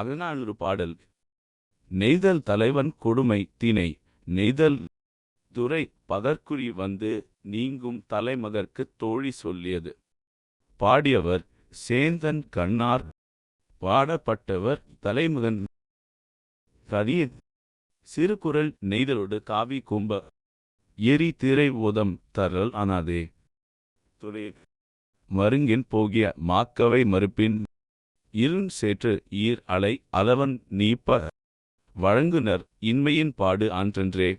அகநானூறு பாடல். நெய்தல் தலைவன் கொடுமை தினை நெய்தல் துறை பதற்குறி வந்து நீங்கும் தலைமகற்கு தோழி சொல்லியது. பாடியவர் சேந்தன் கண்ணார். பாடப்பட்டவர் தலைமகன் கரிய சிறுகுறள் நெய்தலோடு காவி கும்ப. எரி திரை ஓதம் தரல் அனாதே. துறை. மருங்கின் போகிய மாக்கவை மறுப்பின் இருண் சேற்று ஈர் அலை அளவன் நீப்ப வழங்குனர் இன்மையின் பாடு ஆன்றன்றே.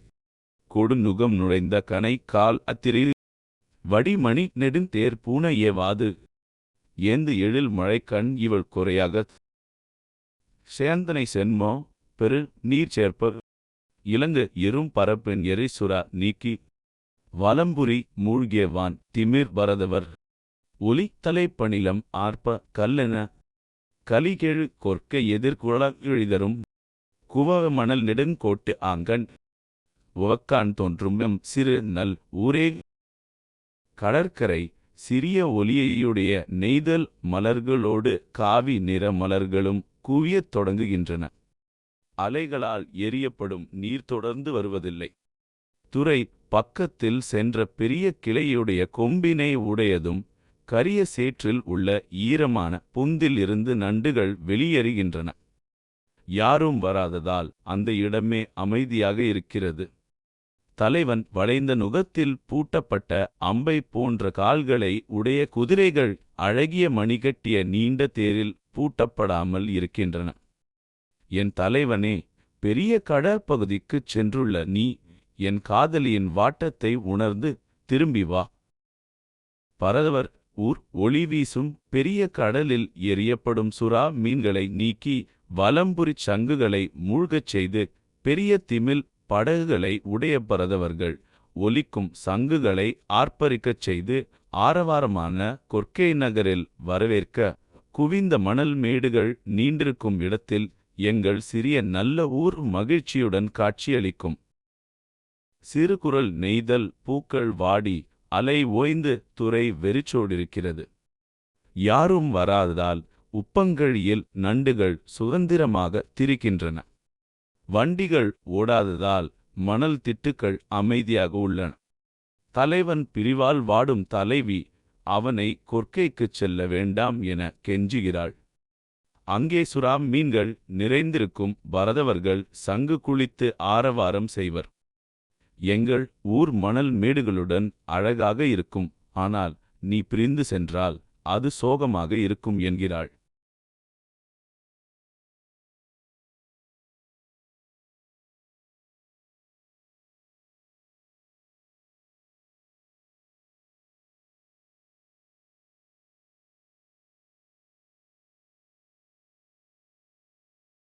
கொடுநுகம் நுழைந்த கனை கால் அத்திரி வடிமணி நெடுந்தேர் பூனை ஏவாது. ஏந்து எழில் மழைக்கண் இவள் குறையாகத் சேந்தனை சென்மோ பெரு நீர் சேர்ப்ப இலங்கு எறும் பரப்பின் எரிசுரா நீக்கி வலம்புரி மூழ்கியவான் திமிர் பரதவர் ஒலி தலைப்பணிலம் ஆர்ப்ப கல்லென கலிகெழு கொற்க எதிர்குழலிதரும் குவமணல் நெடுங்கோட்டு ஆங்கண். உவக்கான் தோன்றும் எம் சிறு நல் ஊரே. கடற்கரை சிறிய ஒலியையுடைய நெய்தல் மலர்களோடு காவி நிற மலர்களும் குவியத் தொடங்குகின்றன. அலைகளால் எரியப்படும் நீர் தொடர்ந்து வருவதில்லை. துறை பக்கத்தில் சென்ற பெரிய கிளையுடைய கொம்பினை உடையதும் கரிய சேற்றில் உள்ள ஈரமான புந்தில் இருந்து நண்டுகள் வெளியேறுகின்றன. யாரும் வராததால் அந்த இடமே அமைதியாக இருக்கிறது. தலைவன் வளைந்த நுகத்தில் பூட்டப்பட்ட அம்பை போன்ற கால்களை உடைய குதிரைகள் அழகிய மணிகட்டிய நீண்ட தேரில் பூட்டப்படாமல் இருக்கின்றன. என் தலைவனே பெரிய கடற்பகுதிக்குச் சென்றுள்ள நீ என் காதலியின் வாட்டத்தை உணர்ந்து திரும்பி வா. பரதவர் ஊர் ஒளி வீசும் பெரிய கடலில் எரியப்படும் சுறா மீன்களை நீக்கி வலம்புரிச் சங்குகளை மூழ்கச் செய்து பெரிய திமில் படகுகளை உடைய பரதவர்கள் ஒலிக்கும் சங்குகளை ஆர்ப்பரிக்கச் செய்து ஆரவாரமான கொர்க்கை நகரில் வரவேற்க குவிந்த மணல் மேடுகள் நீண்டிருக்கும் இடத்தில் எங்கள் சிறிய நல்ல ஊர் மகிழ்ச்சியுடன் காட்சியளிக்கும். சிறுகுறள் நெய்தல் பூக்கள் வாடி அலை ஓய்ந்து துறை வெறிச்சோடிருக்கிறது. யாரும் வராததால் உப்பங்கழியில் நண்டுகள் சுதந்திரமாக திரிக்கின்றன. வண்டிகள் ஓடாததால் மணல் திட்டுக்கள் அமைதியாக உள்ளன. தலைவன் பிரிவால் வாடும் தலைவி அவனை கொற்கைக்குச் செல்ல வேண்டாம் என கெஞ்சுகிறாள். அங்கே சுறாம் மீன்கள் நிறைந்திருக்கும் பரதவர்கள் சங்கு குளித்து ஆரவாரம் செய்வர். எங்கள் ஊர் மணல் மேடுகளுடன் அழகாக இருக்கும். ஆனால் நீ பிரிந்து சென்றால் அது சோகமாக இருக்கும் என்கிறாள்.